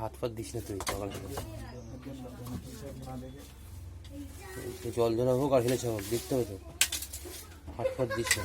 হাত ফাত দিস না তুই সকাল জল ধরা হোক আর হেলেছে দেখতে হবে তো। হাত ফাত দিস না।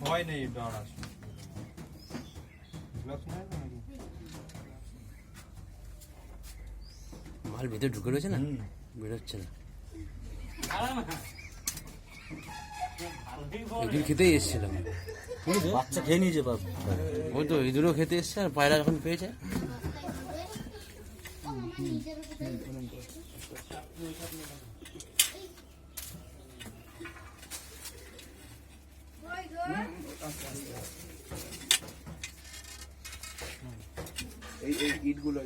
ভয় নেই ডর আসবে? মাল ভিতরে ঢুকে রয়েছে না? বেরোচ্ছে না। ইঁদুর খেতেই এসেছিলাম। বাচ্চা খেয়ে নিয়েছে বাপ। ওই তো ইঁদুরও খেতে এসছে আর পায়রা যখন পেয়েছে এই এই ইটগুলো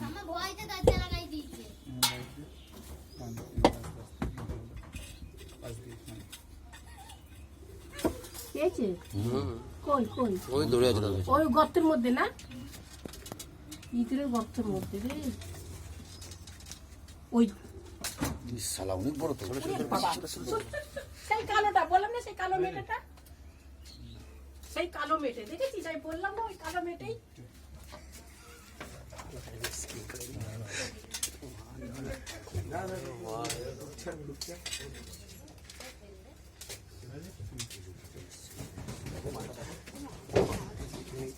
আমার ভয়তে দরজা লাগাই দিয়েছে পেয়েছে হুম। কই কই? ওই দৌড়ে আছে ওই গর্তের মধ্যে না? ইঁদুরের গর্তের মধ্যে রে। ওই শালা অনেক বড় তো। সেই কালোটা বললাম না সেই কালো মেয়েটা? সেই কালো মেটে দেখেছিস? আমি বললাম না ওই কালো মেটেই অনেক।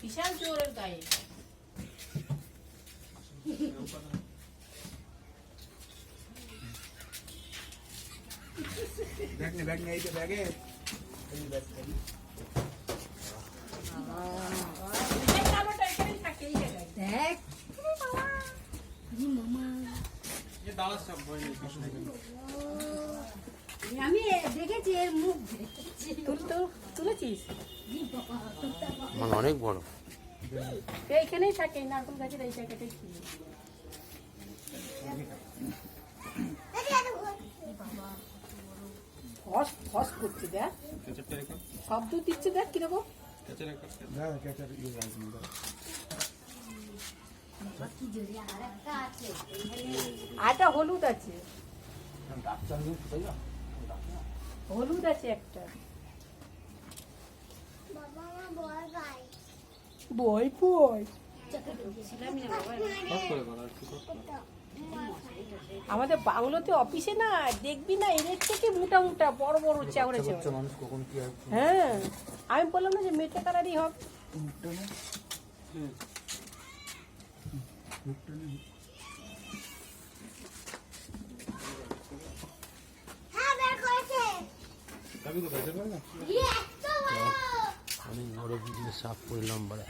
বিশাল জোরের গায়ে এই ব্যাগে দেখ আমি দেখেছি এর মুখ তুলেছিস অনেক বড়। এইখানেই থাকে নারকম গাছের এই জায়গাটাই ফস ফস করছে দেখ। শব্দ দিচ্ছে দেখ কীরকম কি আছে আটা হলুদ আছে। হলুদ আছে একটা। বই বই। আমাদের বাংলোতে অফিসে না দেখবি না এদের থেকে মোটা মোটা বড় বড় কখন কি আর হ্যাঁ আমি বললাম না যে মেটে কালারই হোক। হ্যাঁ ইয়ে এত বড়। ভিডিও সাফ করলাম বড়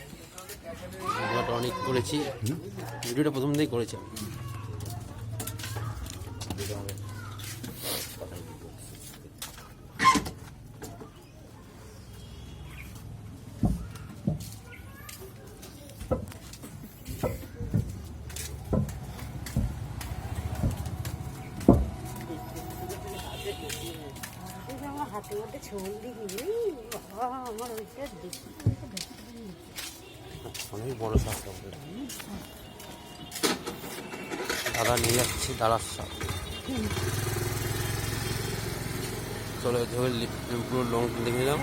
ভিডিওটা অনেক করেছি। ভিডিওটা প্রথম থেকেই করেছি আমি। আমার হাতে মধ্যে আমার ওইটা অনেক বড় দাদা নিয়ে যাচ্ছে দাদার সাপ চলো এতে করে লি- পুরো লং দেখে নিলাম।